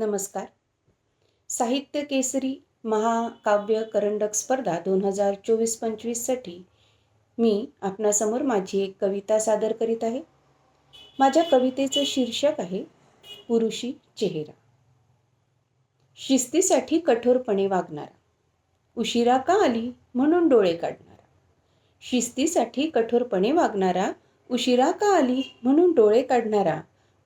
नमस्कार. साहित्य केसरी महाकाव्य करंडक स्पर्धा दोन हजार चोवीस पंचवीससाठी मी आपणासमोर माझी एक कविता सादर करीत आहे. माझ्या कवितेचं शीर्षक आहे पुरुषी चेहरा. शिस्तीसाठी कठोरपणे वागणारा. उशिरा का आली म्हणून डोळे काढणारा. शिस्तीसाठी कठोरपणे वागणारा उशिरा का आली म्हणून डोळे काढणारा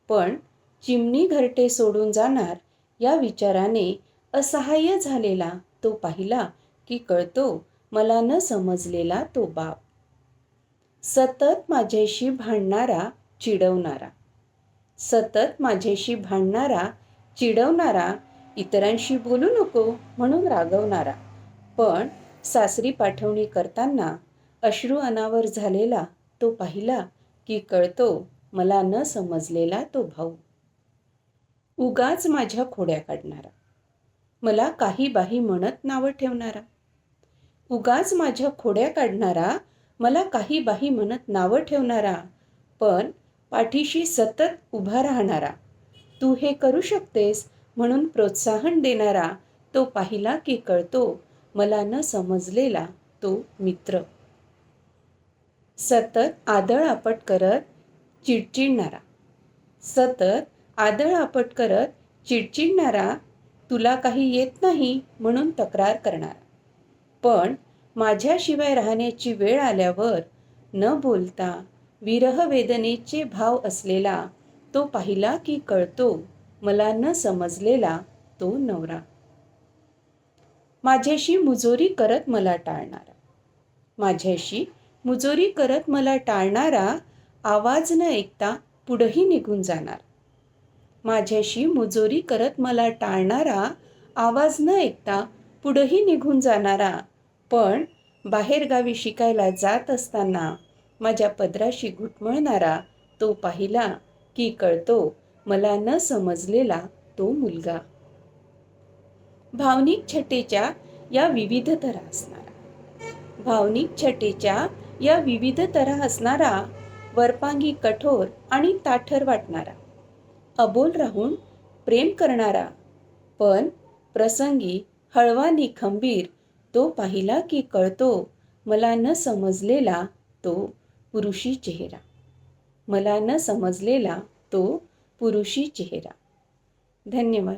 पण चिमणी घरटे सोडून जाणार या विचाराने असहाय्य झालेला तो पाहिला की कळतो मला न समजलेला तो बाप. सतत माझ्याशी भांडणारा चिडवणारा. सतत माझ्याशी भांडणारा चिडवणारा इतरांशी बोलू नको म्हणून रागवणारा. पण सासरी पाठवणी करताना अश्रू अनावर झालेला तो पाहिला की कळतो मला न समजलेला तो भाऊ. उगाच माझ्या खोड्या काढणारा. मला काही बाही म्हणत नावं ठेवणारा. उगाच माझ्या खोड्या काढणारा मला काही बाही म्हणत नावं ठेवणारा पण पाठीशी सतत उभा राहणारा. तू हे करू शकतेस म्हणून प्रोत्साहन देणारा तो पाहिला की कळतो मला न समजलेला तो मित्र. सतत आदळ आपट करत चिडचिडणारा. सतत आदळ आपट करत चिडचिडणारा तुला काही येत नाही म्हणून तक्रार करणार. पण माझ्याशिवाय राहण्याची वेळ आल्यावर न बोलता विरह वेदनेचे भाव असलेला तो पाहिला की कळतो मला न समजलेला तो नवरा. माझ्याशी मुजोरी करत मला टाळणारा. माझ्याशी मुजोरी करत मला टाळणारा आवाज न ऐकता पुढंही निघून जाणार. माझ्याशी मुजोरी करत मला टाळणारा आवाज न ऐकता पुढंही निघून जाणारा. पण बाहेरगावी शिकायला जात असताना माझ्या पदराशी घुटमळणारा तो पाहिला की कळतो मला न समजलेला तो मुलगा. भावनिक छटेच्या या विविध तरा असणारा. भावनिक छटेच्या या विविध तरा असणारा वरपांगी कठोर आणि ताठर वाटणारा. अबोल राहून प्रेम करणारा पण प्रसंगी हळवानी खंबीर तो पाहिला की कळतो मला न समजलेला तो पुरुषी चेहरा. मला न समजलेला तो पुरुषी चेहरा. धन्यवाद.